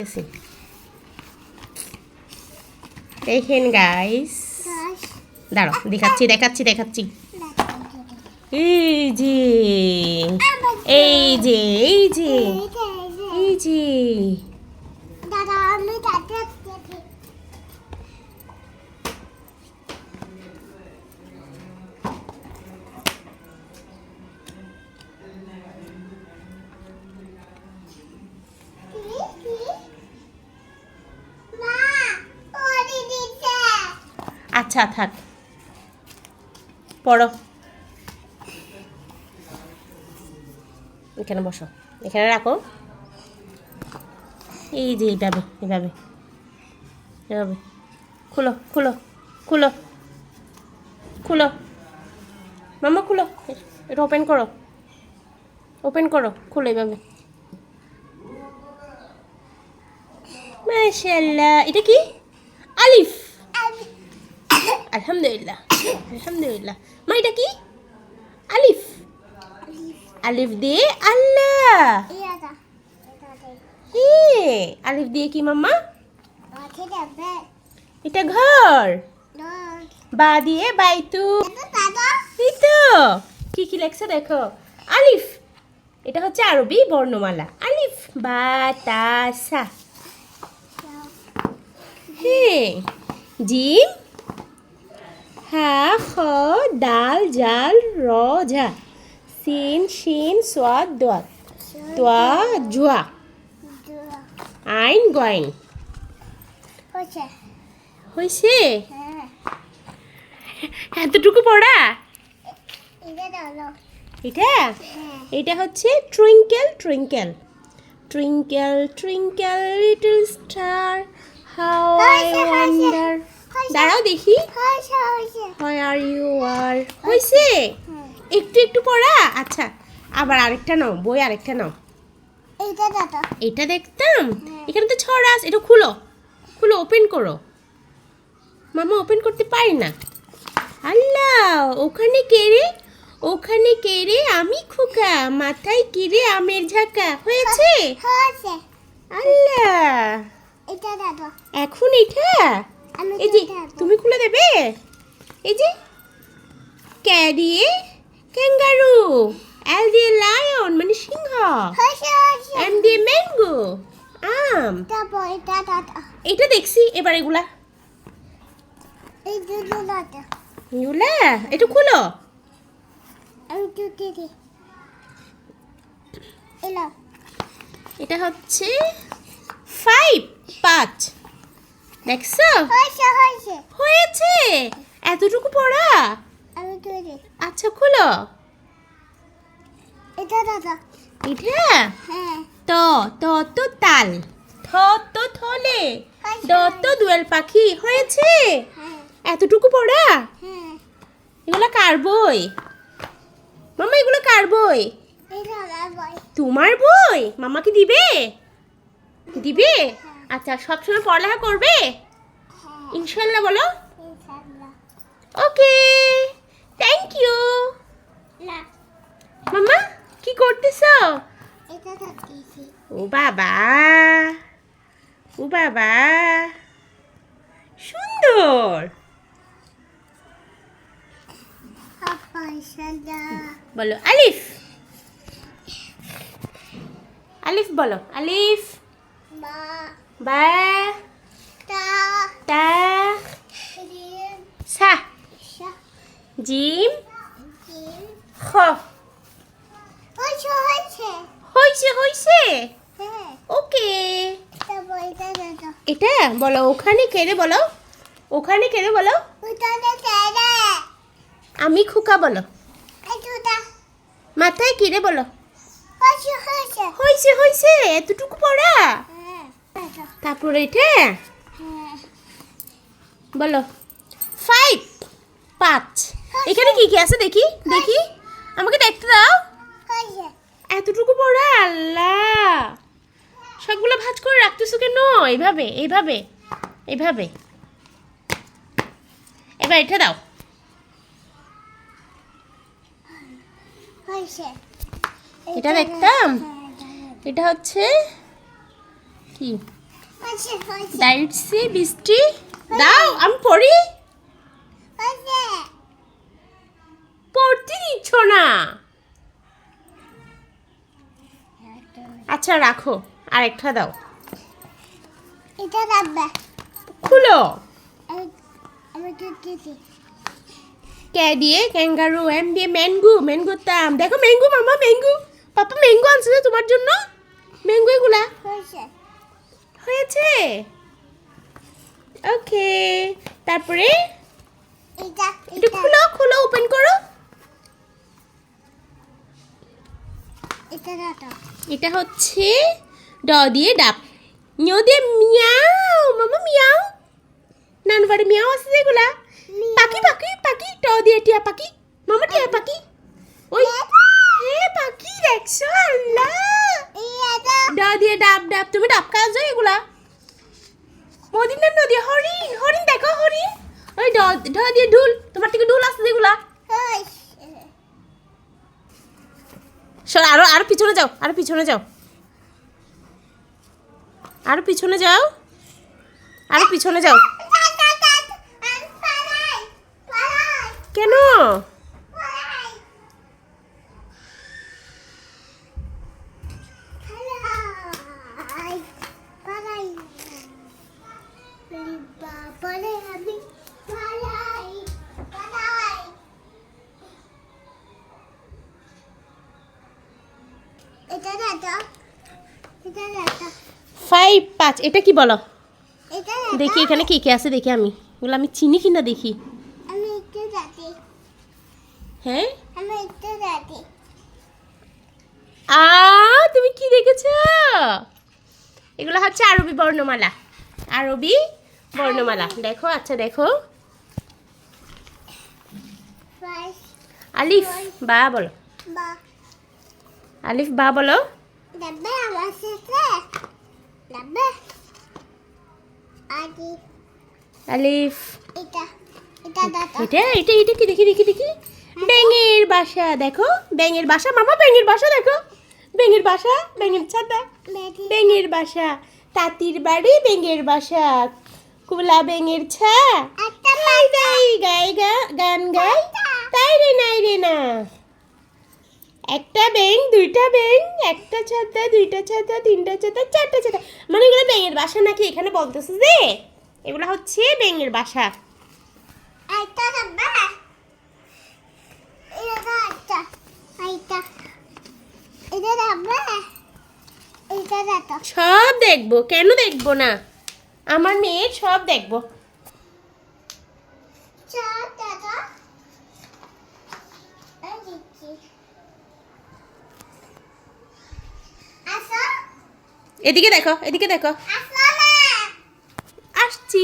গেছে দেখেন গাইস দাঁড়াও দেখাচ্ছি দেখাচ্ছি দেখাচ্ছি এই যে এই যে এই যে এই যে দাদা আমি আচ্ছা থাক। পড়ো। এখানে বসো। এখানে রাখো। এই যে এইভাবে এইভাবে। এভাবে খুলো খুলো খুলো। খুলো। মামা খুলো। এটা ওপেন করো। ওপেন করো। খুলো এইভাবে। মাশাল্লাহ এটা কি? আলিফ। আলহামদুলিল্লাহ আলহামদুলিল্লাহ। মা, এটা কি? আলিফ। আলিফ দিয়ে আল্লাহ। আলিফ দিয়ে কি মাম্মা? এটা ঘর। বা দিয়ে বাইতু। তো, কি কি লেখছে দেখো। আলিফ, এটা হচ্ছে আরবি বর্ণমালা। আলিফ, বা, তা, সা। জিম খ ডাল জাল র ঝা। সিন শিন সোয়াদ দোয়াত তোয়া জুয়া। আইন গয়েন হয়েছে। হ্যাঁ। এতটুকু পড়া? এটা এটা? হ্যাঁ। হচ্ছে twinkle twinkle twinkle twinkle little star how I. Wonder. দাঁড়াও দেখি। হচ্ছে আর ইউ আর হয়েছে হ্যাঁ একটু একটু পড়া? আচ্ছা আবার আরেকটা নাও বই আরেকটা নাও। এটা দেখতাম? এখানে তো ছড়া আছে এটা খুলো। খুলো ওপেন করো। মামা ওপেন করতে পারি না। আল্লাহ ওখানে কেড়ে ওখানে কেড়ে আমি খোকা মাথায় কিরে আমের ঝাঁকা। হয়েছে? আল্লাহ। এখন এটা এই যে তুমি খুলে দেবে? এই যে ক্যারিয়ে ক্যাঙ্গারু এল দিয়ে লায়ন মানে সিংহ এম দিয়ে ম্যাঙ্গো আম। এটা দেখছি এবার এগুলা। এগুলা একটু খুলো এটা হচ্ছে ফাইভ পাঁচ। দেখছ হয়েছে এতটুকু পড়া? আচ্ছা খুলো। এটা দাদা এটা? হ্যাঁ। ত ত তো তাল। থ তো থলে। দ তো দোয়েল পাখি। হয়েছে? হ্যাঁ। এতটুকু পড়া? হ্যাঁ। এগুলো কার বই? মামা এগুলো কার বই? বই। তোমার বই? মামাকে দিবে? দিবে? আচ্ছা সবসময় পড়ালেখা করবে? হ্যাঁ। ইনশাল্লাহ বলো। ওকে থ্যাংক ইউ না। মামা কি করতেছো? ও বাবা ও বাবা। সুন্দর। বলো আলিফ। আলিফ বলো আলিফ। মা। বা তা সা জিম খ। হইছে হইছে। হ্যাঁ। ওকে। এটা বলো ওখানে কেড়ে বলো। ওখানে কেড়ে বলো। আমি খোকা বলো। মাথায় কিরে বলো। হচ্ছে হইছে হইছে এতটুকু পড়া? তারপরে এটা? বলো। ফাইভ পাঁচ। এখানে কি কি আছে দেখি? দেখি। আমাকে দেখতে দাও। এতটুকু পড়া? আল্লাহ। সবগুলো ভাজ করে রাখতেছো কেন? এইভাবে এইভাবে এইভাবে। এবার এটা দাও। এটা দেখতাম? এটা হচ্ছে কি? দাইটসি বৃষ্টি দাও আমি পড়ি পড়তে দিচ্ছ না আচ্ছা রাখো। আরেকটা দাও। এটা রাখবে। খুলো। কে দিয়ে? ক্যাঙ্গারু এম দিয়ে ম্যাঙ্গু ম্যাঙ্গু তাম দেখো ম্যাঙ্গু মামা ম্যাঙ্গু। পাপা ম্যাঙ্গু আনছে তোমার জন্য। ম্যাঙ্গু এগুলা। হয়েছে? ওকে তারপরে? একটু খুলো খুলো ওপেন করো। এটা এটা হচ্ছে ড দিয়ে ডাব। নিও দিয়ে মিয়াও মামা মিয়াও। নানু বাড়ি মিয়াও আছে যেগুলা পাখি পাখি পাখি। ট দিয়ে টিয়া পাখি। মামা টিয়া পাখি। ওই হে পাখি দেখছ? আল্লাহ। ড দিয়ে ডাব ডাব, তুমি ডাব খাওয়া যায় এগুলা। মদিনা নদী, হরিণ হরিণ দেখো, হরিণ। ওই ঢ দিয়ে ঢুল, তোমার থেকে ঢুল আসছে হয়েছে সর আরও আরও পিছনে যাও, আরও পিছনে যাও। আরও পিছনে যাও, আরও পিছনে যাও। কেন? ফাইভ পাঁচ এটা কি বলো? দেখি এখানে কে কে আছে দেখি আমি। এগুলো আমি চিনি কিনা দেখি? আমি হ্যাঁ? আ তুমি কি দেখেছ? এগুলো হচ্ছে আরবি বর্ণমালা। আরবি বর্ণমালা। দেখো আচ্ছা দেখো। আলিফ বা বলো। আলিফ বা বলো। আলিফ এটা এটা এটা কি দেখি দেখি দেখি ব্যাঙের বাসা দেখো। ব্যাঙের বাসা মামা ব্যাঙের বাসা দেখো। ব্যাঙের বাসা ব্যাঙের ছাতা। ব্যাঙের বাসা তাঁতির বাড়ি ব্যাঙের বাসা। কুলা ব্যাঙের ছা। তাই তাই গাই গা গান গাই। তাই রে নাই রে না। একটা ব্যাং দুইটা ব্যাং একটা ছাতা দুইটা ছাতা তিনটা ছাতা চারটা ছাতা। মানে এগুলো ব্যাঙের বাসা নাকি এখানে বলতেছে যে? এগুলো হচ্ছে ব্যাঙের বাসা। সব দেখব। কেন দেখব না? আমার মেয়ের সব দেখব। চার দাদা এই দিচ্ছি আসো এদিকে দেখো এদিকে দেখো।